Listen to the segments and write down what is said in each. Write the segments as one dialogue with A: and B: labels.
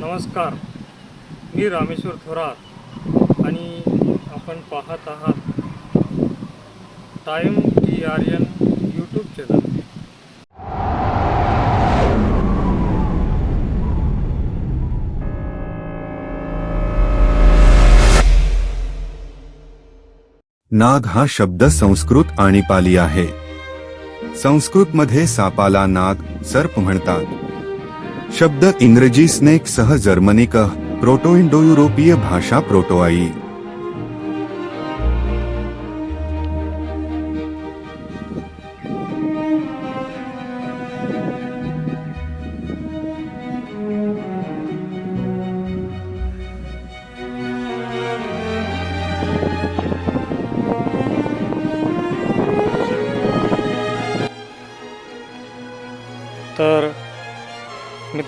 A: नमस्कार. मी रामेश्वर थोरात आणि आपण पाहत आहात time T R N YouTube channel.
B: नाग हा शब्द संस्कृत आणि पाली आहे. संस्कृतमध्ये सापाला नाग सर्प म्हणतात. शब्द इंग्रजी स्नेक सह जर्मनिक प्रोटो इंडो युरोपीय भाषा प्रोटोआई.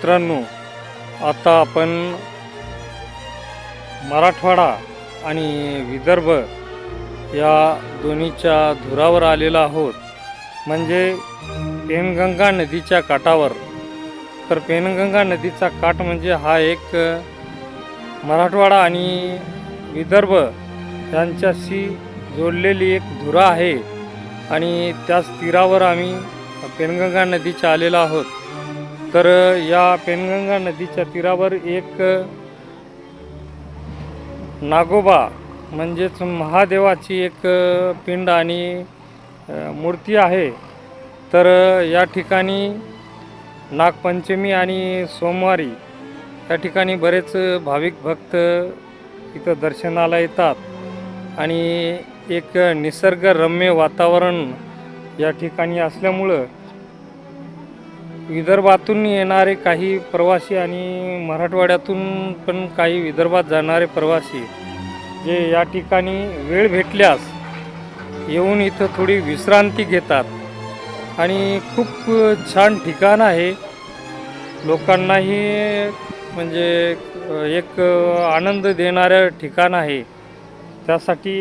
A: मित्रांनो आता आपण मराठवाडा आणि विदर्भ या दोन्हीच्या धुरावर आलेला आहोत. म्हणजे पेनगंगा नदीच्या काठावर. तर पेनगंगा नदीचा काठ म्हणजे हा एक मराठवाडा आणि विदर्भ यांच्याशी जोडलेली एक धुरा आहे. आणि त्याच तीरावर आम्ही पेनगंगा नदीच्या आलेला आहोत. तर या पेनगंगा नदीच्या तीरावर एक नागोबा म्हणजेच महादेवाची एक पिंड आणि मूर्ती आहे. तर या ठिकाणी नागपंचमी आणि सोमवारी या ठिकाणी बरेच भाविक भक्त इथं दर्शनाला येतात. आणि एक निसर्गरम्य वातावरण या ठिकाणी असल्यामुळं विदर्भातून येणारे काही प्रवासी आणि मराठवाड्यातून पण काही विदर्भात जाणारे प्रवासी जे या ठिकाणी वेळ भेटल्यास येऊन इथं थोडी विश्रांती घेतात. आणि खूप छान ठिकाण आहे. लोकांनाही म्हणजे एक आनंद देणारं ठिकाण आहे. त्यासाठी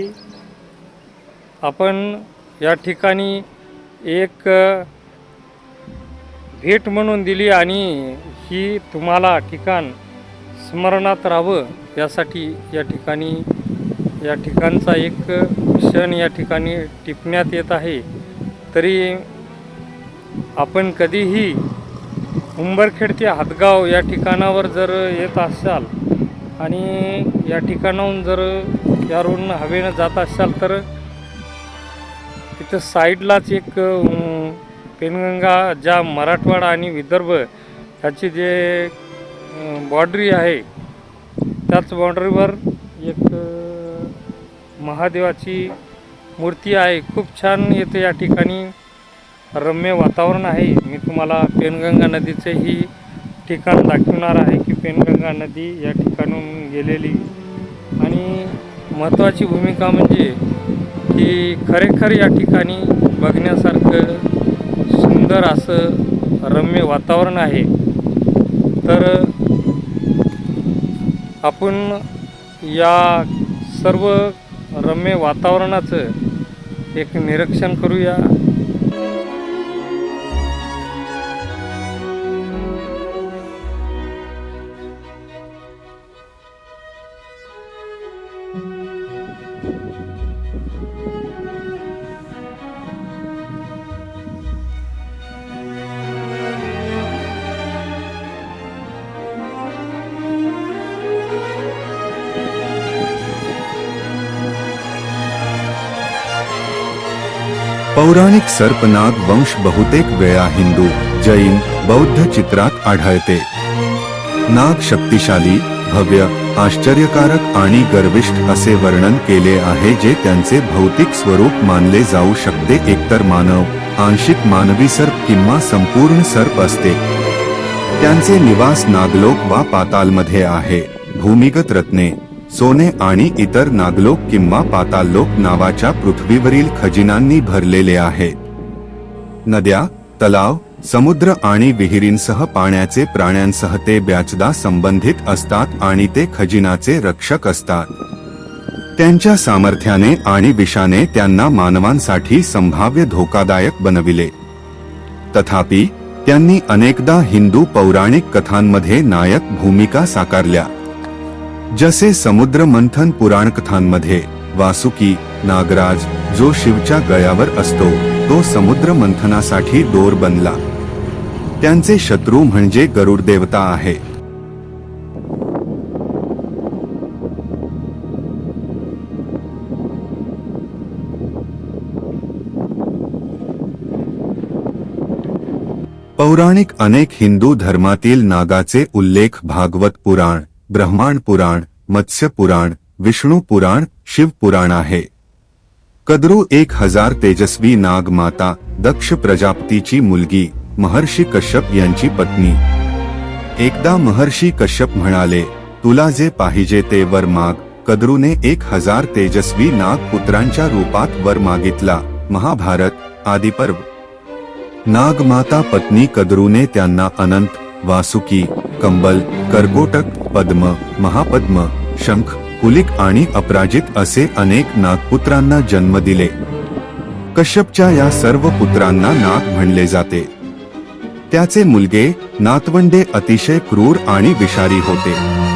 A: आपण या ठिकाणी एक भेट म्हणून दिली आणि ही तुम्हाला ठिकाण स्मरणात राहावं यासाठी या ठिकाणी या ठिकाणचा एक क्षण या ठिकाणी टिपण्यात येत आहे. तरी आपण कधीही उंबरखेड ते हातगाव या ठिकाणावर जर येत असाल आणि या ठिकाणाहून जर या रोडनं हवेनं जात असाल तर तिथं साईडलाच एक पेनगंगा ज्या मराठवाडा आणि विदर्भ ह्याची जे बॉर्डरी आहे त्याच बॉर्डरीवर एक महादेवाची मूर्ती आहे. खूप छान येते या ठिकाणी. रम्य वातावरण आहे. मी तुम्हाला पेनगंगा नदीचंही ठिकाण दाखवणार आहे की पेनगंगा नदी या ठिकाणून गेलेली. आणि महत्त्वाची भूमिका म्हणजे की खरेखर या ठिकाणी बघण्यासारखं सुंदर असं रम्य वातावरण आहे. तर आपण या सर्व रम्य वातावरणाचं एक निरीक्षण करूया.
B: पौराणिक सर्पनाग वंश बहुतेक वेळा हिंदू जैन बौद्ध चित्रात आढळते. नाग शक्तिशाली भव्य आश्चर्यकारक आणि गर्विष्ठ असे वर्णन केले आहे जे त्यांचे भौतिक स्वरूप मानले जाऊ शकते. एकतर मानव आंशिक मानवी सर्प किंवा संपूर्ण सर्प असते. त्यांचे निवास नागलोक वा पातालमध्ये आहे. भूमिगत रत्ने सोने आणि इतर नागलोक किंवा पाताललोक नावाच्या पृथ्वीवरील खजिनांनी भरलेले आहे. नद्या तलाव समुद्र आणि विहिरींसह पाण्याचे प्राण्यांसह ते ब्याचदा संबंधित असतात आणि ते खजिनाचे रक्षक असतात. त्यांच्या सामर्थ्याने आणि विषाने त्यांना मानवांसाठी संभाव्य धोकादायक बनविले. तथापि त्यांनी अनेकदा हिंदू पौराणिक कथांमध्ये नायक भूमिका साकारल्या. जसे समुद्र मंथन पुराण कथांमध्ये वासुकी नागराज जो शिवच्या गळ्यावर असतो तो समुद्र मंथनासाठी दोर बनला. त्यांचे शत्रू म्हणजे गरुड देवता आहे. पौराणिक अनेक हिंदू धर्मातील नागाचे उल्लेख भागवत पुराण ब्रह्मांड पुराण मत्स्य पुराण विष्णू पुराण शिव पुराण आहे. कद्रू एक हजार तेजस्वी नाग माता दक्ष प्रजापतीची मुलगी महर्षी कश्यप यांची पत्नी. एकदा महर्षी कश्यप म्हणाले तुला जे पाहिजे ते वर माग. कद्रूने एक हजार तेजस्वी नाग पुत्रांच्या रूपात वर मागितला महाभारत आदिपर्व. नागमाता पत्नी कद्रूने त्यांना अनंत वासुकी कंबल कर्कोटक पद्म महापद्म शंख कुलिक आणि अपराजित असे अनेक नागपुत्रांना जन्म दिले. कश्यपच्या या सर्व पुत्रांना नाग म्हणले जाते. त्याचे मुलगे नातवंडे अतिशय क्रूर आणि विषारी होते.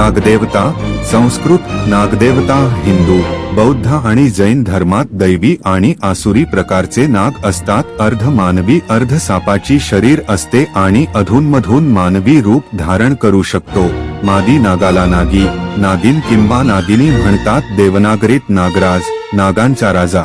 B: नागदेवता संस्कृत नागदेवता हिंदू बौद्ध आणि जैन धर्मात दैवी आणि आसुरी प्रकारचे नाग असतात. अर्ध मानवी अर्ध सापाची शरीर असते आणि अधूनमधून मानवी रूप धारण करू शकतो. मादी नागाला नागी नागिन किंवा नागिनी म्हणतात. देवनागरीत नागराज नागांचा राजा.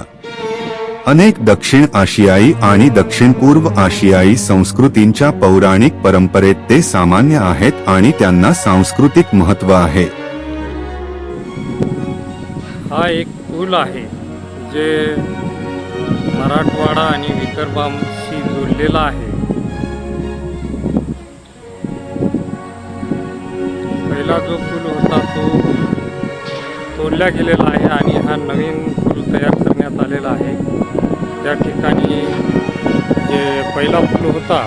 B: अनेक दक्षिण आशियाई आणि दक्षिण पूर्व आशियाई संस्कृतींच्या पौराणिक परंपरेत ते सामान्य आहेत आणि त्यांना सांस्कृतिक महत्त्व आहे.
A: हा एक पूल आहे जे मराठवाडा आणि विदर्भाशी जोडलेला आहे. पहिला जो पूल होता तो तोडला गेलेला आहे आणि हा नवीन पूल तयार करण्यात आलेला आहे. त्या ठिकाणी जे पहिला पूल होता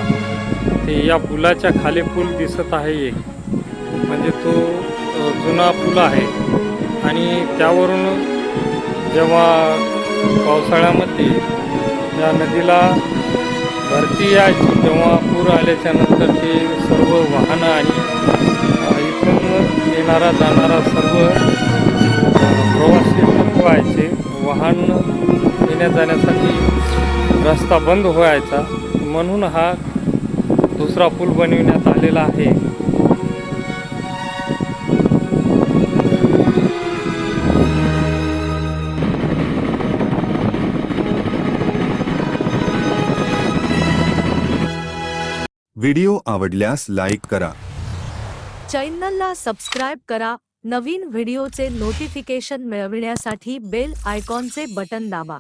A: ते या पुलाच्या खाली पूल दिसत आहे एक. म्हणजे तो जुना पूल आहे. आणि त्यावरून जेव्हा पावसाळ्यामध्ये या नदीला भरती यायची तेव्हा पूर आल्याच्यानंतर ते सर्व वाहनं आणि इथून येणारा जाणारा सर्व प्रवासी व्हायचे वाहन येण्या जाण्यासाठी रस्ता बंद व्हायचा. म्हणून हा दुसरा पूल बनविण्यात आलेला आहे.
B: व्हिडिओ आवडल्यास लाईक करा.
C: चॅनलला सबस्क्राईब करा. नवीन व्हिडिओचे नोटिफिकेशन मिळविण्यासाठी बेल आयकॉनचे बटन दाबा.